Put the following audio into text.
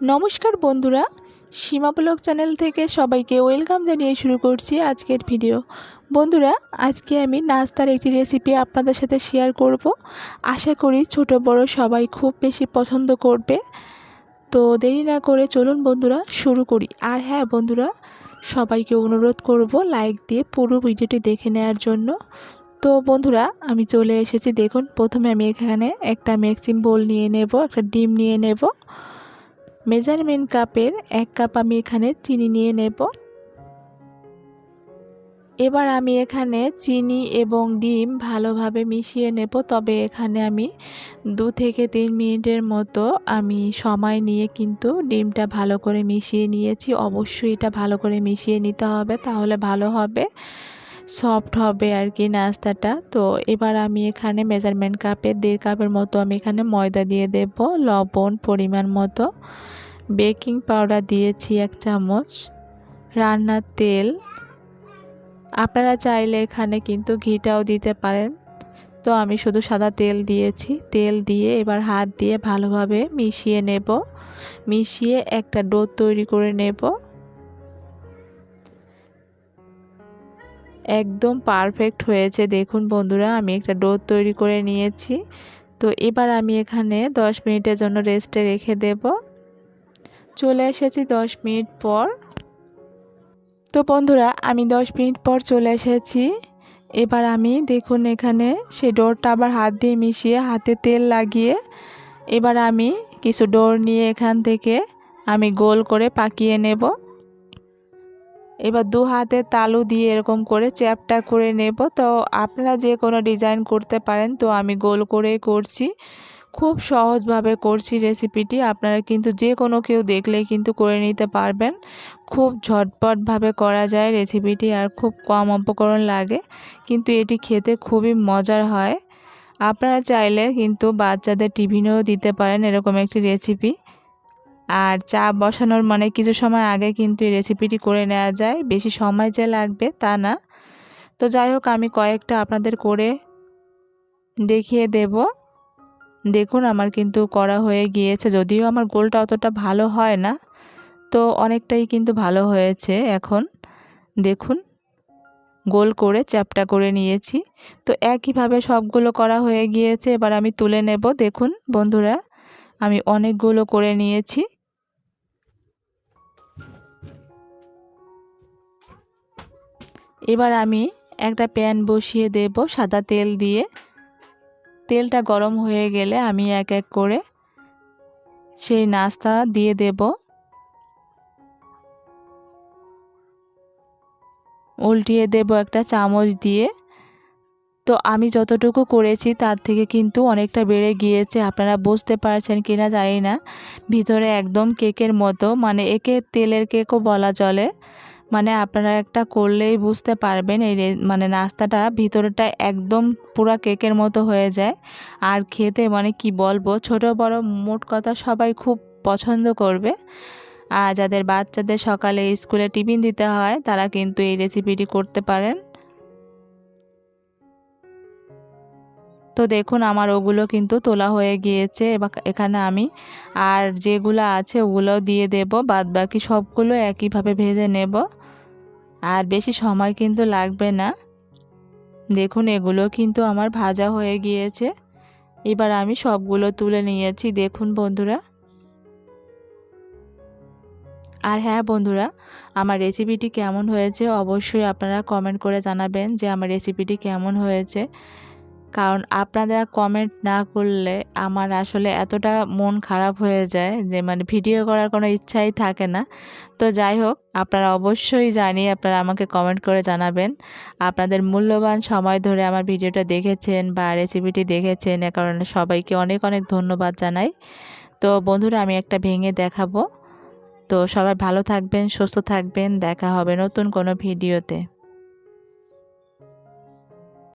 নমস্কার বন্ধুরা, সীমা blog channel থেকে সবাইকে ওয়েলকাম জানিয়ে শুরু করছি আজকের ভিডিও। বন্ধুরা, আজকে আমি নাস্তার একটি রেসিপি আপনাদের সাথে শেয়ার করব। আশা করি ছোট, বড় সবাই খুব বেশি পছন্দ করবে। তো দেরি না করে চলুন বন্ধুরা, শুরু করি। আর হ্যাঁ বন্ধুরা, সবাইকে অনুরোধ করব লাইক দিয়ে পুরো ভিডিওটি দেখে নেওয়ার জন্য। তো বন্ধুরা, আমি চলে এসেছি। দেখুন, প্রথমে আমি এখানে একটা ম্যাক্সিম বোল নিয়ে নেব, একটা ডিম নিয়ে নেব। মেজারমেন্ট কাপের এক কাপ আমি এখানে চিনি নিয়ে নেব। এবার আমি এখানে চিনি এবং ডিম ভালোভাবে মিশিয়ে নেব। তবে এখানে আমি দু থেকে তিন মিনিটের মতো আমি সময় নিয়ে কিন্তু ডিমটা ভালো করে মিশিয়ে নিয়েছি। অবশ্যই এটা ভালো করে মিশিয়ে নিতে হবে, তাহলে ভালো হবে। সফট হবে আর কি নাস্তাটা। তো এবার আমি এখানে মেজারমেন্ট কাপে দেড় কাপের মতো আমি এখানে ময়দা দিয়ে দেব, লবণ পরিমাণ মতো। বেকিং পাউডার দিয়েছি এক চামচ। রান্নার তেল। আপনারা চাইলে এখানে কিন্তু ঘিটাও দিতে পারেন। তো আমি শুধু সাদা তেল দিয়েছি। তেল দিয়ে এবার হাত দিয়ে ভালোভাবে মিশিয়ে নেব। মিশিয়ে একটা ডো তৈরি করে নেব। একদম পারফেক্ট হয়েছে। দেখুন বন্ধুরা, আমি একটা ডো তৈরি করে নিয়েছি। তো এবার আমি এখানে 10 মিনিটের জন্য রেস্টে রেখে দেব। চলে এসেছি 10 মিনিট পর। তো বন্ধুরা, আমি 10 মিনিট পর চলে এসেছি। এবার আমি দেখুন এখানে সেই ডোরটা আবার হাত দিয়ে মিশিয়ে হাতে তেল লাগিয়ে এবার আমি কিছু ডোর নিয়ে এখান থেকে আমি গোল করে পাকিয়ে নেব। এবার দু হাতে তালু দিয়ে এরকম করে চ্যাপটা করে নেব। তো আপনারা যে কোনো ডিজাইন করতে পারেন, তো আমি গোল করেই করছি। খুব সহজভাবে করছি রেসিপিটি। আপনারা কিন্তু যে কোনো কেউ দেখলেই কিন্তু করে নিতে পারবেন। খুব ঝটপটভাবে করা যায় রেসিপিটি আর খুব কম উপকরণ লাগে, কিন্তু এটি খেতে খুবই মজার হয়। আপনারা চাইলে কিন্তু বাচ্চাদের টিফিনেও দিতে পারেন এরকম একটি রেসিপি। আর চা বসানোর মানে কিছু সময় আগে কিন্তু এই রেসিপিটি করে নেওয়া যায়। বেশি সময় যে লাগবে তা না। তো যাই হোক, আমি কয়েকটা আপনাদের করে দেখিয়ে দেব। দেখুন, আমার কিন্তু করা হয়ে গিয়েছে। যদিও আমার গোলটা অতটা ভালো হয় না, তো অনেকটাই কিন্তু ভালো হয়েছে এখন। দেখুন, গোল করে চ্যাপটা করে নিয়েছি। তো একইভাবে সবগুলো করা হয়ে গিয়েছে। এবার আমি তুলে নেব। দেখুন, বন্ধুরা, আমি অনেকগুলো করে নিয়েছি। এবার আমি একটা প্যান বসিয়ে দেব সাদা তেল দিয়ে। তেলটা গরম হয়ে গেলে আমি এক এক করে সেই নাস্তা দিয়ে দেব। উল্টিয়ে দেব একটা চামচ দিয়ে। তো আমি যতটুকু করেছি তার থেকে কিন্তু অনেকটা বেড়ে গিয়েছে। আপনারা বুঝতে পারছেন কি না জানি না। ভিতরে একদম কেকের মতো মানে একে তেলের কেকও বলা চলে। মানে আপনারা একটা করলেই বুঝতে পারবেন, এই মানে নাস্তাটা ভিতরেটা একদম পুরো কেকের মতো হয়ে যায়। আর খেতে মানে কি বলব, ছোট বড় মোট কথা সবাই খুব পছন্দ করবে। আর যাদের বাচ্চাদের সকালে স্কুলে টিফিন দিতে হয়, তারা কিন্তু এই রেসিপিটি করতে পারেন। তো দেখুন আমার ওগুলো কিন্তু তোলা হয়ে গিয়েছে এখানে আমি। আর যেগুলো আছে ওগুলো দিয়ে দেব বাদ বাকি সবগুলো একইভাবে ভেজে নেব। আর বেশি সময় কিন্তু লাগবে না। দেখুন এগুলো কিন্তু আমার ভাজা হয়ে গিয়েছে। এবার আমি সবগুলো তুলে নিয়েছি, দেখুন বন্ধুরা। আর হ্যাঁ বন্ধুরা, আমার রেসিপিটি কেমন হয়েছে অবশ্যই আপনারা কমেন্ট করে জানাবেন যে আমার রেসিপিটি কেমন হয়েছে। কারণ আপনারা কমেন্ট না করলে আমার আসলে এতটা মন খারাপ হয়ে যায় যে মানে ভিডিও করার কোনো ইচ্ছাই থাকে না। তো যাই হোক, আপনারা অবশ্যই জানি আপনারা আমাকে কমেন্ট করে জানাবেন। আপনাদের মূল্যবান সময় ধরে আমার ভিডিওটা দেখেছেন বা রেসিপিটি দেখেছেন, এ কারণে সবাইকে অনেক অনেক ধন্যবাদ জানাই। তো বন্ধুরা, আমি একটা ভেঙে দেখাবো। তো সবাই ভালো থাকবেন, সুস্থ থাকবেন, দেখা হবে নতুন কোনো ভিডিওতে